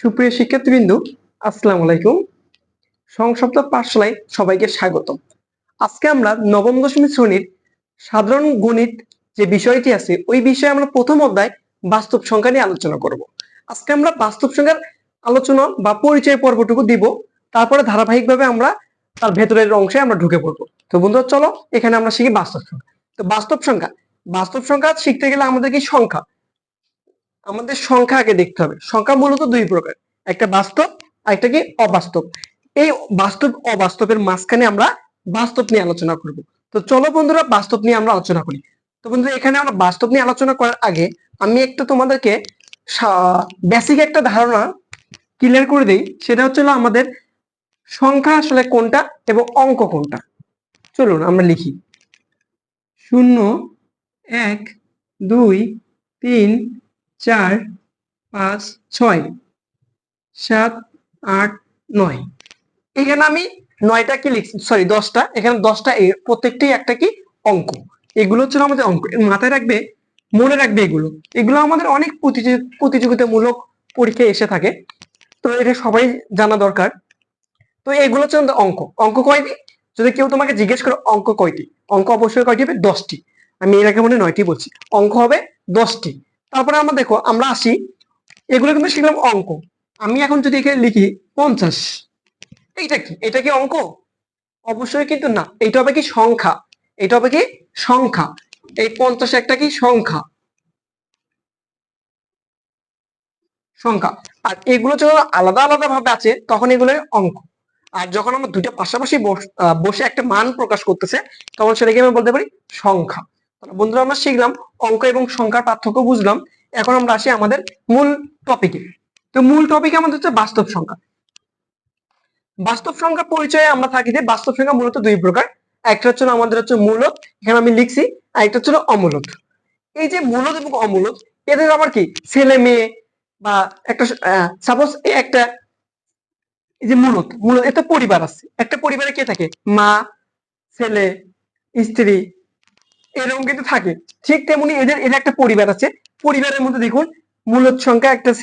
সুপ্রিয় শিক্ষার্থীবৃন্দ, আসসালামু আলাইকুম। সংসপ্ত পাঠশালায় সবাইকে স্বাগতম। আজকে আমরা নবম দশমী শ্রেণির সাধারণ গণিত যে বিষয়টি আছে, ওই বিষয়ে আমরা প্রথম অধ্যায় বাস্তব সংখ্যা নিয়ে আলোচনা করব। আজকে আমরা বাস্তব সংখ্যার আলোচনা বা পরিচয় পর্বটুকু দিব, তারপরে ধারাবাহিকভাবে আমরা তার ভেতরের অংশে আমরা ঢুকে পড়ব। তো বন্ধুরা, চলো, এখানে আমরা শিখি বাস্তব সংখ্যা। তো বাস্তব সংখ্যা বাস্তব সংখ্যা শিখতে গেলে আমাদের কি সংখ্যা? আমাদের সংখ্যা আগে দেখতে হবে। সংখ্যা মূলত দুই প্রকার, একটা বাস্তব আর একটা কি অবাস্তব। এই বাস্তব, অবাস্তবের মাঝখানে আমরা বাস্তব নিয়ে আলোচনা করব। তো চলো বন্ধুরা, বাস্তব নিয়ে আমরা আলোচনা করি। তো বন্ধুরা, এখানে আমরা বাস্তব নিয়ে আলোচনা করার আগে আমি একটা তোমাদেরকে বেসিক একটা ধারণা ক্লিয়ার করে দিই। সেটা হচ্ছে আমাদের সংখ্যা আসলে কোনটা এবং অঙ্ক কোনটা। চলুন আমরা লিখি। শূন্য, এক, দুই, তিন চার, পাঁচ, ছয়, সাত, আট, নয়। এখানে আমি নয়টা কি লিখছি? সরি দশটা। এখানে দশটা প্রত্যেকটি একটা কি? অঙ্ক। এগুলো হচ্ছে আমাদের অঙ্ক। মাথায় রাখবে, মনে রাখবে এগুলো। এগুলো আমাদের অনেক প্রতিযোগি- প্রতিযোগিতামূলক পরীক্ষায় এসে থাকে। তো এটা সবাই জানা দরকার। তো এগুলো হচ্ছে আমাদের অঙ্ক। অঙ্ক কয়টি? যদি কেউ তোমাকে জিজ্ঞেস করে, অঙ্ক কয়টি? অঙ্ক অবশ্যই কয়টি হবে? দশটি। আমি এর আগে মনে নয়টি বলছি। অঙ্ক হবে দশটি। তারপরে আমরা দেখো, আমরা আসি, এগুলো কিন্তু শিখলাম অঙ্ক। আমি এখন যদি এখানে লিখি পঞ্চাশ, এইটা কি? এটা কি অঙ্ক? অবশ্যই কিন্তু না। এটা হবে কি সংখ্যা। এটা হবে কি সংখ্যা। এই পঞ্চাশ একটা কি সংখ্যা? সংখ্যা। আর এগুলো যখন আলাদা আলাদা ভাবে আছে, তখন এগুলো অঙ্ক। আর যখন আমরা দুইটা পাশাপাশি বস- একটা মান প্রকাশ করতেছে, তখন সেটাকে আমি বলতে পারি সংখ্যা। বন্ধুরা, আমরা শিখলাম অঙ্ক এবং সংখ্যার পার্থক্য বুঝলাম। এখন আমরা আসি আমাদের মূল টপিকে তো মূল টপিক আমাদের হচ্ছে বাস্তব সংখ্যা। বাস্তব সংখ্যা পরিচয়ে আমরা থাকি যে বাস্তব সংখ্যা মূলত দুই প্রকার। একটা হচ্ছে আমাদের হচ্ছে মূলত এখানে আমি লিখছি, আর একটা হচ্ছে হলো অমূলত এই যে মূলত এবং অমূলত এদের আবার কি? ছেলে মেয়ে বা একটা সাপোজ একটা, এই যে মূলত মূলত এটা পরিবার আছে। একটা পরিবারে কে থাকে? মা, ছেলে, স্ত্রী এরকম কিন্তু থাকে। ঠিক তেমনি এদের এদের একটা পরিবার আছে। পরিবারের মধ্যে দেখুন, মূলত সংখ্যা একটা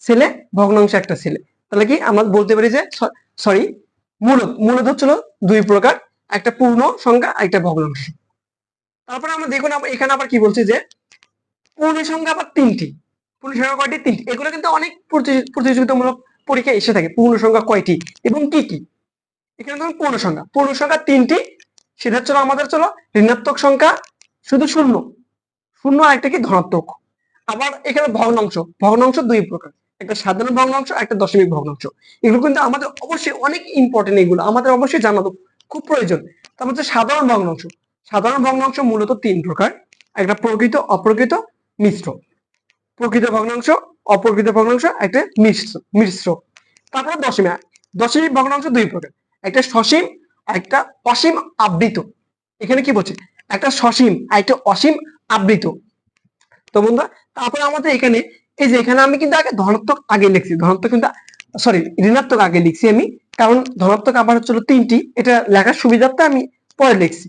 ছেলে, ভগ্নাংশ একটা ছেলে। তাহলে কি আমরা বলতে পারি যে সরি মূলত মূলত হচ্ছিল দুই প্রকার, একটা পূর্ণ সংখ্যা একটা ভগ্নাংশ। তারপরে আমরা দেখুন এখানে আবার কি বলছে যে, পূর্ণ সংখ্যা আবার তিনটি। পূর্ণ সংখ্যা কয়টি? তিনটি। এগুলো কিন্তু অনেক প্রতি- প্রতিযোগিতামূলক পরীক্ষা এসে থাকে, পূর্ণ সংখ্যা কয়টি এবং কি কি। এখানে ধরুন পূর্ণ সংখ্যা। পূর্ণ সংখ্যা তিনটি, সেটা হচ্ছে আমাদের চলো ঋণাত্মক সংখ্যা শুধু শূন্য। শূন্য আর একটা কি? ধনাত্মক। আবার এখানে ভগ্নাংশ। ভগ্নাংশ দুই প্রকার। একটা সাধারণ ভগ্নাংশ, একটা দশমিক ভগ্নাংশ। এগুলো কিন্তু আমাদের অবশ্যই অনেক ইম্পর্টেন্ট এগুলো। আমাদের অবশ্যই জানা খুব প্রয়োজন। তারপর হচ্ছে সাধারণ ভগ্নাংশ। সাধারণ ভগ্নাংশ মূলত তিন প্রকার। একটা প্রকৃত, অপ্রকৃত, মিশ্র। প্রকৃত ভগ্নাংশ, অপ্রকৃত ভগ্নাংশ, একটা মিশ্র মিশ্র। তারপরে দশমিক। দশমিক ভগ্নাংশ দুই প্রকার। একটা সসীম একটা অসীম আবৃত। এখানে কি বলছে? একটা সসীম আর একটা অসীম আবৃত। তো বন্ধুরা, তারপরে আমাদের এখানে, এই যে এখানে আমি কিন্তু আগে ধনাত্মক আগে লিখছি, ধনাত্মক কিন্তু সরি ঋণাত্মক আগে লিখছি আমি, কারণ ধনাত্মক আবার হচ্ছিল তিনটি, এটা লেখার সুবিধার্থে আমি পরে লিখছি।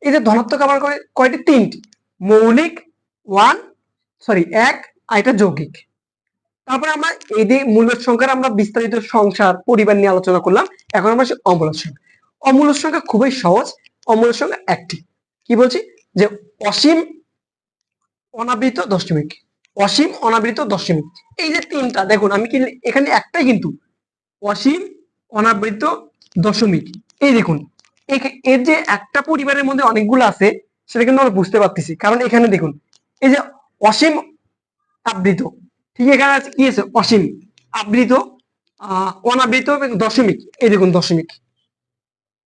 এই যে ধনাত্মক আবার কয়- কয়টি? তিনটি। মৌলিক, ওয়ান সরি এক, আর এটা যৌগিক। তারপরে আমরা এই যে মূলত সংখ্যার আমরা বিস্তারিত সংসার, পরিবার নিয়ে আলোচনা করলাম, এখন আমরা আসি অমূলত সংখ্যা। অমূল্য সংখ্যা খুবই সহজ অমূল্য সংখ্যা একটি। কি বলছি? যে অসীম অনাবৃত দশমিক। অসীম অনাবৃত দশমিক। এই যে তিনটা, দেখুন, আমি এখানে একটাই কিন্তু অসীম অনাবৃত দশমিক। এই দেখুন এর যে একটা পরিবারের মধ্যে অনেকগুলো আছে, সেটা কিন্তু আমরা বুঝতে পারতেছি। কারণ এখানে দেখুন, এই যে অসীম আবৃত, ঠিক এখানে আছে কি আছে? অসীম আবৃত অনাবৃত দশমিক। এই দেখুন, দশমিক।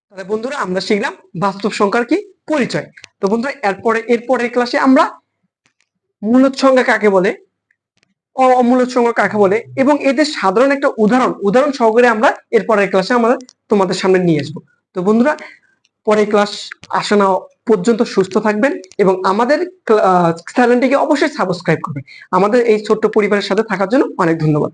তাহলে বন্ধুরা, আমরা শিখলাম বাস্তব সংখ্যার কি? পরিচয়। তো বন্ধুরা, এরপরে, এরপরের ক্লাসে আমরা মূলত কাকে বলে? অমূলত সংখ্যা কাকে বলে? এবং এদের সাধারণ একটা উদাহরণ উদাহরণ সহকারে আমরা এরপরের ক্লাসে আমরা তোমাদের সামনে নিয়ে আসব। তো বন্ধুরা, পরের ক্লাস আসা না পর্যন্ত সুস্থ থাকবেন এবং আমাদের চ্যানেলটিকে অবশ্যই সাবস্ক্রাইব করবেন। আমাদের এই ছোট্ট পরিবারের সাথে থাকার জন্য অনেক ধন্যবাদ।